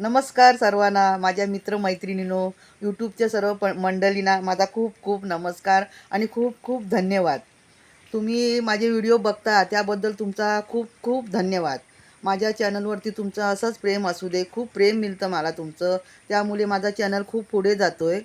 नमस्कार सर्वांना माझ्या मित्रमैत्रिणीनो यूट्यूबच्या सर्व प मंडळींना माझा खूप खूप नमस्कार आणि खूप खूप धन्यवाद. तुम्ही माझे व्हिडिओ बघता त्याबद्दल तुमचा खूप खूप धन्यवाद. माझ्या चॅनलवरती तुमचं असंच प्रेम असू दे खूप प्रेम मिळतं मला तुमचं. त्यामुळे माझा चॅनल खूप पुढे जातो आहे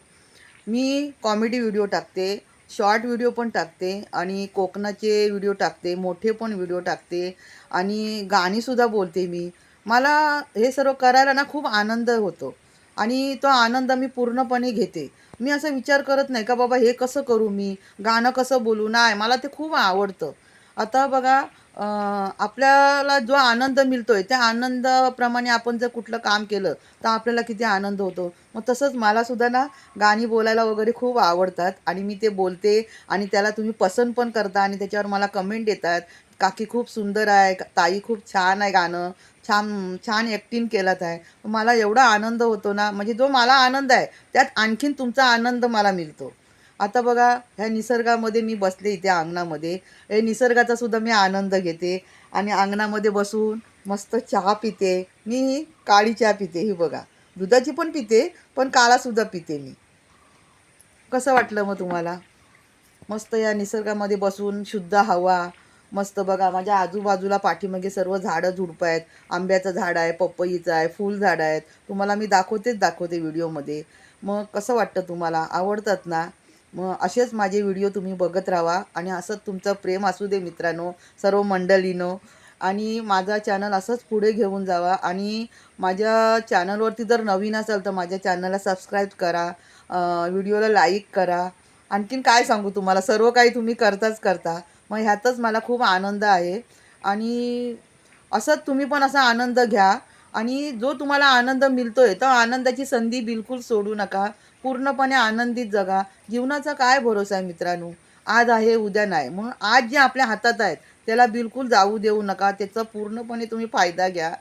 मी कॉमेडी व्हिडिओ टाकते शॉर्ट व्हिडिओ पण टाकते आणि कोकणाचे व्हिडिओ टाकते मोठे पण व्हिडिओ टाकते आणि गाणीसुद्धा बोलते मी. मला हे सर्व करायला ना खूप आनंद होतो. आणि तो आनंद मी पूर्णपणे घेते. मी असं विचार करत नाही का बाबा हे कसं करू मी? गाणं कसं बोलू? नाही मला ते खूप आवडतं. आता बघा आपल्याला जो आनंद मिळतो आहे त्या आनंदाप्रमाणे आपण जर कुठलं काम केलं तर आपल्याला किती आनंद होतो. मग तसंच मला सुद्धा ना गाणी बोलायला वगैरे खूप आवडतात आणि मी ते बोलते आणि त्याला तुम्ही पसंत पण करता आणि त्याच्यावर मला कमेंट येतात. काकी खूप सुंदर आहे ताई खूप छान आहे गाणं. छान छान ॲक्टिंग केलात आहे. मला एवढा आनंद होतो ना म्हणजे जो मला आनंद आहे त्यात आणखीन तुमचा आनंद मला मिळतो. आता बघा ह्या निसर्गामध्ये मी बसले इथे अंगणामध्ये. हे निसर्गाचा सुद्धा मी आनंद घेते. आणि अंगणामध्ये बसून मस्त चहा पिते. मी काळी चहा पिते ही बघा. दुधाची पण पिते पण काळासुद्धा पिते मी. कसं वाटलं मग तुम्हाला? मस्त या निसर्गामध्ये बसून शुद्ध हवा मस्त बघा माझ्या आजूबाजूला पाठीमागे सर्व झाडं झुडपं आहेत. आंब्याचं झाड आहे पपईचं आहे फुल झाडं आहेत. तुम्हाला मी दाखवतेच दाखवते व्हिडिओमध्ये. मग कसं वाटतं तुम्हाला? आवडतात ना? मग असेच माझे व्हिडिओ तुम्ही बघत राहा आणि असंच तुमचं प्रेम असू दे मित्रांनो सर्व मंडळीनो. आणि माझा चॅनल असंच पुढे घेऊन जावा आणि माझ्या चॅनलवरती जर नवीन असाल तर माझ्या चॅनलला सबस्क्राईब करा व्हिडिओला लाईक करा. आणखीन काय सांगू तुम्हाला? सर्व काही तुम्ही करताच करता. मग ह्यातच मला खूप आनंद आहे. आणि असंच तुम्ही पण असा आनंद घ्या. आणि जो तुम्हाला आनंद मिळतो आहे तो आनंदाची संधी बिलकुल सोडू नका. पूर्णपणे आनंदित जगा. जीवनाचा काय भरोसा आहे मित्रांनो? आज आहे उद्या नाही. म्हणून आज जे आपल्या हातात आहेत त्याला बिलकुल जाऊ देऊ नका. त्याचा पूर्णपणे तुम्ही फायदा घ्या.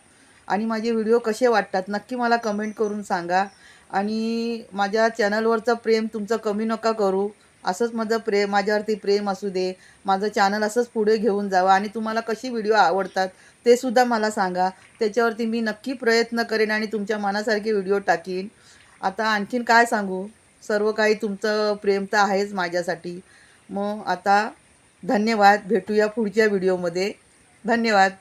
आणि माझे व्हिडिओ कसे वाटतात नक्की मला कमेंट करून सांगा. आणि माझ्या चॅनलवरचं प्रेम तुमचं कमी नका करू. असंच माझं प्रेम माझ्यावरती प्रेम असू दे माझं चॅनल असंच पुढे घेऊन जावं आणि तुम्हाला कशी व्हिडिओ आवडतात ते सुद्धा मला सांगा. त्याच्यावरती मी नक्की प्रयत्न करेन आणि तुमच्या मनासारखे व्हिडिओ टाकीन. आता आणखीन काय सांगू? सर्व काही तुमचं प्रेम तर आहेच माझ्यासाठी. मग आता धन्यवाद. भेटूया पुढच्या व्हिडिओमध्ये धन्यवाद.